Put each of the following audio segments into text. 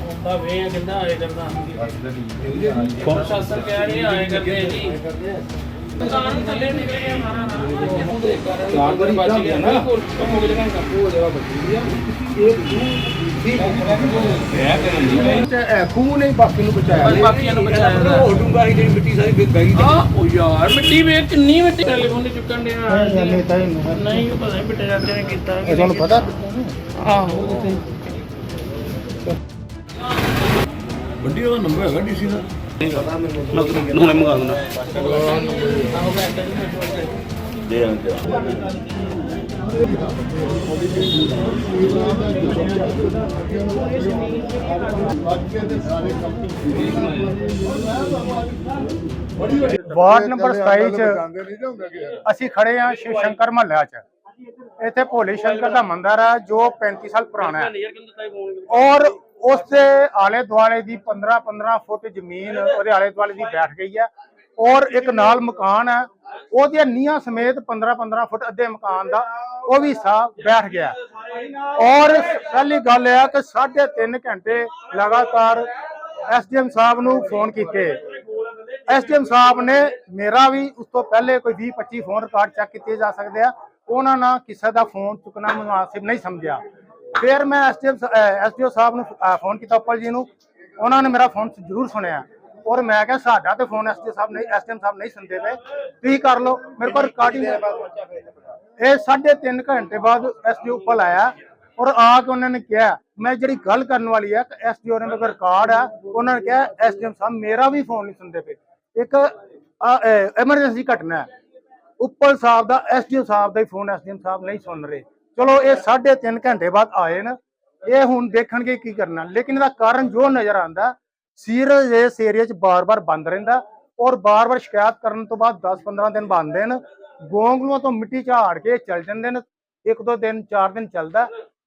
ਹੁੰਦਾ ਵੇ ਕਿੰਨਾ ਆਏ ਕਰਦਾ ਪ੍ਰਸ਼ਾਸਨ ਕਹਿ ਰਹੇ ਆਏ ਕਰਦੇ ਜੀ। ਦੁਕਾਨ ਥੱਲੇ ਨਿਕਲ ਗਿਆ ਮਾਰਾ ਦੁਕਾਨ ਬੜੀ ਬਚ ਗਿਆ ਨਾ। ਬਿਲਕੁਲ ਕੰਮ ਹੋ ਜਾਣਾ ਉਹ ਜਗ੍ਹਾ ਬਚੀ ਖੂਹ ਨੇ ਬਾਕੀ ਨੂੰ ਬਚਾਇਆ। ਬਸ ਬਾਕੀਆਂ ਨੂੰ ਬਚਾਇਆ ਉਹ ਡੂੰਗਾ ਸੀ ਜਿਹੜੀ ਮਿੱਟੀ ਸਾਰੀ ਬਹਿ ਗਈ ਆ ਉਹ ਯਾਰ ਮਿੱਟੀ ਵੇਖ ਕਿੰਨੀ ਮਿੱਟੀ ਟੈਲੀਫੋਨ ਤੇ ਚੁੱਕਣ ਦੇ ਨਹੀਂ ਪਤਾ ਨਹੀਂ ਬਿੱਟੇ ਜਾਂਦੇ ਨੇ ਕੀਤਾ ਕਿ ਤੁਹਾਨੂੰ ਪਤਾ? ਆਹੋ ਵੱਡੀ ਉਹਦਾ ਨੰਬਰ ਹੈਗਾ ਡੀਸੀ ਦਾ। ਹੁਣੇ ਮੰਗਾ ਦਿੰਦਾ। ਵਾਰਡ ਨੰਬਰ 27 ਚ ਅਸੀਂ ਖੜੇ ਹਾਂ ਸ਼ਿਵ ਸ਼ੰਕਰ ਮਹੱਲਾ ਚ। ਇੱਥੇ ਭੋਲੇ ਸ਼ੰਕਰ ਦਾ ਮੰਦਿਰ ਹੈ, ਜੋ 35 ਸਾਲ ਪੁਰਾਣਾ ਹੈ। ਔਰ ਉਸ ਦੇ ਆਲੇ ਦੁਆਲੇ ਦੀ 15 15 ਫੁੱਟ ਜ਼ਮੀਨ, ਉਹਦੇ ਆਲੇ ਦੁਆਲੇ ਦੀ ਬੈਠ ਗਈ ਹੈ। ਔਰ ਇੱਕ ਨਾਲ ਮਕਾਨ ਹੈ ਉਹਦੀਆਂ ਨੀਹਾਂ ਸਮੇਤ 15 15 ਫੁੱਟ ਅੱਧੇ ਮਕਾਨ ਦਾ ਉਹ ਵੀ ਹਿੱਸਾ ਬੈਠ ਗਿਆ। ਔਰ ਪਹਿਲੀ ਗੱਲ ਇਹ ਹੈ ਕਿ 3.5 ਘੰਟੇ ਲਗਾਤਾਰ ਐਸਡੀਐਮ ਸਾਹਿਬ ਨੂੰ ਫੋਨ ਕੀਤੇ। ਐਸਡੀਐਮ ਸਾਹਿਬ ਨੇ ਮੇਰਾ ਵੀ ਉਸ ਤੋਂ ਪਹਿਲੇ ਕੋਈ 20 25 ਫੋਨ ਰਿਕਾਰਡ ਚੈੱਕ ਕੀਤੇ ਜਾ ਸਕਦੇ ਆ। ਉਹਨਾਂ ਨਾਲ ਕਿਸੇ ਦਾ ਫੋਨ ਚੁੱਕਣਾ ਮੁਨਾਸਿਬ ਨਹੀਂ ਸਮਝਿਆ। ਫਿਰ ਮੈਂ ਐਸਡੀਐਮ ਐਸਡੀਓ ਸਾਹਿਬ ਨੂੰ ਫੋਨ ਕੀਤਾ ਉੱਪਲ ਜੀ ਨੂੰ। ਉਹਨਾਂ ਨੇ ਮੇਰਾ ਫੋਨ ਜ਼ਰੂਰ ਸੁਣਿਆ। ਔਰ ਮੈਂ ਕਿਹਾ ਸਾਡਾ ਤੇ ਫੋਨ ਐਸਡੀਓ ਸਾਹਿਬ ਨਹੀਂ, ਐਸਡੀਐਮ ਸਾਹਿਬ ਨਹੀਂ ਸੁਣਦੇ ਪਏ। ਤੁਸੀਂ ਕਰ ਲਓ, ਮੇਰੇ ਕੋਲ ਰਿਕਾਰਡਿੰਗ ਇਹ ਸਾਢੇ ਤਿੰਨ ਘੰਟੇ ਬਾਅਦ ਐਸਡੀਓ ਉੱਪਲ ਆਇਆ ਔਰ ਆ ਕੇ ਉਹਨਾਂ ਨੇ ਕਿਹਾ, ਮੈਂ ਜਿਹੜੀ ਗੱਲ ਕਰਨ ਵਾਲੀ ਹੈ ਐਸਡੀਓ ਨੇ ਮੇਰੇ ਰਿਕਾਰਡ ਆ, ਉਹਨਾਂ ਨੇ ਕਿਹਾ, ਐਸਡੀਐਮ ਸਾਹਿਬ ਮੇਰਾ ਵੀ ਫੋਨ ਨਹੀਂ ਸੁਣਦੇ ਪਏ। ਇੱਕ ਐਮਰਜੈਂਸੀ ਘਟਨਾ ਹੈ। ਉੱਪਲ ਸਾਹਿਬ ਦਾ, ਐਸਡੀਓ ਸਾਹਿਬ ਦਾ ਹੀ ਫੋਨ ਐਸਡੀਐਮ ਸਾਹਿਬ ਨਹੀਂ ਸੁਣ ਰਹੇ। ਚਲੋ, ਇਹ ਸਾਢੇ ਤਿੰਨ ਘੰਟੇ ਬਾਅਦ ਆਏ ਨੇ। ਇਹ ਹੁਣ ਦੇਖਣਗੇ ਕੀ ਕਰਨਾ। ਲੇਕਿਨ ਇਹਦਾ ਕਾਰਨ ਜੋ ਨਜ਼ਰ ਆਂਦਾ ਸੀਰਜ ਇਸ ਏਰੀਆ 'ਚ ਬਾਰ-ਬਾਰ ਬੰਦ ਰਹਿੰਦਾ ਔਰ ਬਾਰ-ਬਾਰ ਸ਼ਿਕਾਇਤ ਕਰਨ ਤੋਂ ਬਾਅਦ 10-15 ਦਿਨ ਬੰਦ ਨੇ ਗੋਂਗਲੂਆਂ ਤੋਂ ਮਿੱਟੀ ਝਾੜ ਕੇ ਚੱਲ ਜਾਂਦੇ ਨੇ, ਇੱਕ ਦੋ ਦਿਨ, ਚਾਰ ਦਿਨ ਚੱਲਦਾ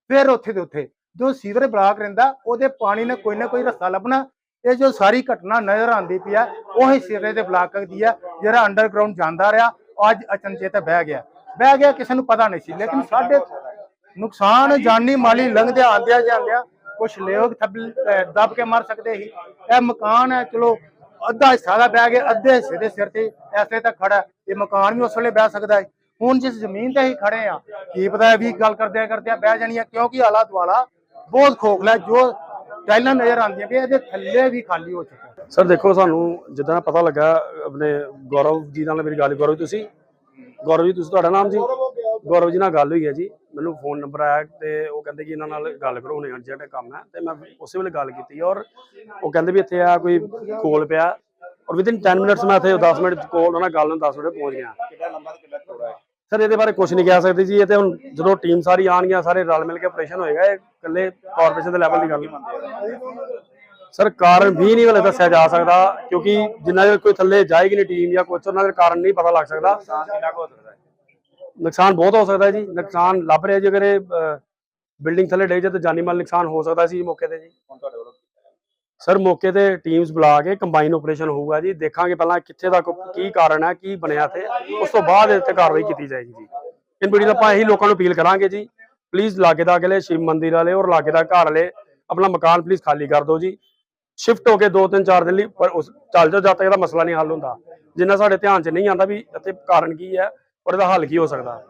ਫਿਰ ਉੱਥੇ ਦੇ ਉੱਥੇ ਜੋ ਸੀਵਰ ਬਲਾਕ ਰਹਿੰਦਾ ਉਹਦੇ ਪਾਣੀ ਨੇ ਕੋਈ ਨਾ ਕੋਈ ਰਸਤਾ ਲੱਭਣਾ ਇਹ ਜੋ ਸਾਰੀ ਘਟਨਾ ਨਜ਼ਰ ਆਂਦੀ ਪਈ ਆ ਉਹੀ ਸੀਵਰੇਜ ਦੇ ਬਲਾਕ ਦੀ ਆ ਜਿਹੜਾ ਅੰਡਰਗਰਾਉਂਡ ਜਾਂਦਾ ਰਿਹਾ, ਅੱਜ ਅਚਨਚੇਤ ਬਹਿ ਗਿਆ ਬਹਿ ਗਿਆ, ਕਿਸੇ ਨੂੰ ਪਤਾ ਨਹੀਂ ਸੀ, ਲੇਕਿਨ ਸਾਡੇ ਨੁਕਸਾਨ ਜਾਨੀ ਮਾਲੀ ਲੰਘਦਿਆਂ ਆਂਦਿਆਂ ਜਾਂਦਿਆਂ ਕੁਝ ਲੋਕ ਥੱਬਲ ਦੱਬ ਕੇ ਮਰ ਸਕਦੇ ਸੀ। ਇਹ ਮਕਾਨ ਹੈ, ਚਲੋ, ਅੱਧਾ ਹਿੱਸਾ ਦਾ ਬਹਿ ਗਿਆ, ਅੱਧੇ ਹਿੱਸੇ ਦੇ ਸਿਰ ਤੇ ਐਸੇ ਤਾਂ ਖੜਾ ਇਹ ਮਕਾਨ ਵੀ ਉਸ ਵੇਲੇ ਬਹਿ ਸਕਦਾ ਹੈ ਹੁਣ ਜਿਸ ਜ਼ਮੀਨ ਤੇ ਹੀ ਖੜੇ ਆ ਕੀ ਪਤਾ ਵੀ ਗੱਲ ਕਰਦਿਆਂ ਕਰਦਿਆਂ ਬਹਿ ਜਾਣੀ ਆ ਕਿਉਂਕਿ ਆਲਾ ਦੁਆਲਾ ਬਹੁਤ ਖੋਖਲਾ ਜੋ ਟਾਈਲਾਂ ਨਜ਼ਰ ਆਉਂਦੀਆਂ ਵੀ ਇਹਦੇ ਥੱਲੇ ਵੀ ਖਾਲੀ ਹੋ ਚੁੱਕਾ ਸਰ, ਦੇਖੋ, ਸਾਨੂੰ ਜਿੱਦਾਂ ਪਤਾ ਲੱਗਾ, ਆਪਣੇ ਗੌਰਵ ਜੀ ਨਾਲ ਮੇਰੀ ਗੱਲ, ਗੌਰਵ ਤੁਸੀਂ? ਗੌਰਵ ਜੀ, ਤੁਸੀਂ ਤੁਹਾਡਾ ਨਾਮ ਜੀ? ਗੌਰਵ ਜੀ ਨਾਲ ਗੱਲ ਹੋਈ ਹੈ ਜੀ। ਮੈਨੂੰ ਫੋਨ ਨੰਬਰ ਆਇਆ ਤੇ ਉਹ ਕਹਿੰਦੇ ਕਿ ਇਹਨਾਂ ਨਾਲ ਗੱਲ ਕਰੋ ਹੁਣੇ ਅਰਜੈਂਟ ਕੰਮ ਹੈ। ਤੇ ਮੈਂ ਉਸੇ ਵੇਲੇ ਗੱਲ ਕੀਤੀ ਔਰ ਉਹ ਕਹਿੰਦੇ ਵੀ ਇੱਥੇ ਆ ਕੋਈ ਕੋਲ ਪਿਆ ਔਰ ਵਿਦਿਨ 10 ਮਿੰਟਸ ਮੈਂ ਇੱਥੇ 10 ਮਿੰਟ ਕੋਲ ਉਹਨਾਂ ਨਾਲ ਗੱਲ ਨੂੰ 10 ਮਿੰਟ ਪਹੁੰਚ ਗਿਆ। ਸਰ ਇਹਦੇ ਬਾਰੇ ਕੁਝ ਨਹੀਂ ਕਹਿ ਸਕਦੇ ਜੀ ਇਹ ਤੇ ਹੁਣ ਜਦੋਂ ਟੀਮ ਸਾਰੀ ਆਣਗੀਆਂ ਸਾਰੇ ਰਲ ਮਿਲ ਕੇ ਆਪਰੇਸ਼ਨ ਹੋਏਗਾ ਇਹ ਇਕੱਲੇ ਕਾਰਪੋਰੇਸ਼ਨ ਦੇ ਲੈਵਲ ਦੀ ਗੱਲ ਨਹੀਂ। ਸਰ ਕਾਰਨ ਵੀ ਨਹੀਂ ਹਲੇ ਦੱਸਿਆ ਜਾ ਸਕਦਾ ਕਿਉਂਕਿ ਜਿੰਨਾ ਚਿਰ ਕੋਈ ਥੱਲੇ ਜਾਏਗੀ ਨਹੀਂ ਟੀਮ ਜਾਂ ਕੁਝ ਉਹਨਾਂ ਦੇ ਕਾਰਨ ਨਹੀਂ ਪਤਾ ਲੱਗ ਸਕਦਾ। ਨੁਕਸਾਨ ਬਹੁਤ ਹੋ ਸਕਦਾ ਜੀ। ਨੁਕਸਾਨ ਲੱਭ ਰਿਹਾ ਜੀ ਅਗਰ ਇਹ ਬਿਲਡਿੰਗ ਥੱਲੇ ਡੇ ਜੇ ਤਾਂ ਜਾਨੀ ਮਾਲ ਨੁਕਸਾਨ ਹੋ ਸਕਦਾ ਸੀ ਮੌਕੇ ਤੇ ਜੀ। ਸਰ ਮੌਕੇ ਤੇ ਟੀਮਸ ਬੁਲਾ ਕੇ ਕੰਬਾਈਨ ਆਪਰੇਸ਼ਨ ਹੋਊਗਾ ਜੀ। ਦੇਖਾਂਗੇ ਪਹਿਲਾਂ ਕਿੱਥੇ ਤੱਕ ਕੀ ਕਾਰਨ ਹੈ ਕੀ ਬਣਿਆ ਤੇ ਉਸ ਤੋਂ ਬਾਅਦ ਇੱਥੇ ਕਾਰਵਾਈ ਕੀਤੀ ਜਾਏਗੀ ਜੀ। ਇਨ ਵੀਡੀਓ ਆਪਾਂ ਇਹੀ ਲੋਕਾਂ ਨੂੰ ਅਪੀਲ ਕਰਾਂਗੇ ਜੀ ਪਲੀਜ਼ ਲਾਗੇ ਦਾ ਅਗਲੇ ਸ਼ਿਵ ਮੰਦਿਰ ਵਾਲੇ ਔਰ ਲਾਗੇ ਦਾ ਘਰ ਵਾਲੇ ਆਪਣਾ ਮਕਾਨ ਪਲੀਜ਼ ਖਾਲੀ ਕਰ ਦਿਓ ਜੀ। ਸ਼ਿਫਟ ਹੋ ਕੇ 2-3 4 ਦਿਨ ਲਈ ਪਰ ਉਸ ਚੱਲ ਜਾਓ ਜਦ ਤੱਕ ਇਹਦਾ ਮਸਲਾ ਨਹੀਂ ਹੱਲ ਹੁੰਦਾ। ਜਿੰਨਾ ਸਾਡੇ ਧਿਆਨ 'ਚ ਨਹੀਂ ਆਉਂਦਾ ਵੀ ਇੱਥੇ ਕਾਰਨ ਕੀ ਹੈ ਔਰ ਇਹਦਾ ਹੱਲ ਕੀ ਹੋ ਸਕਦਾ?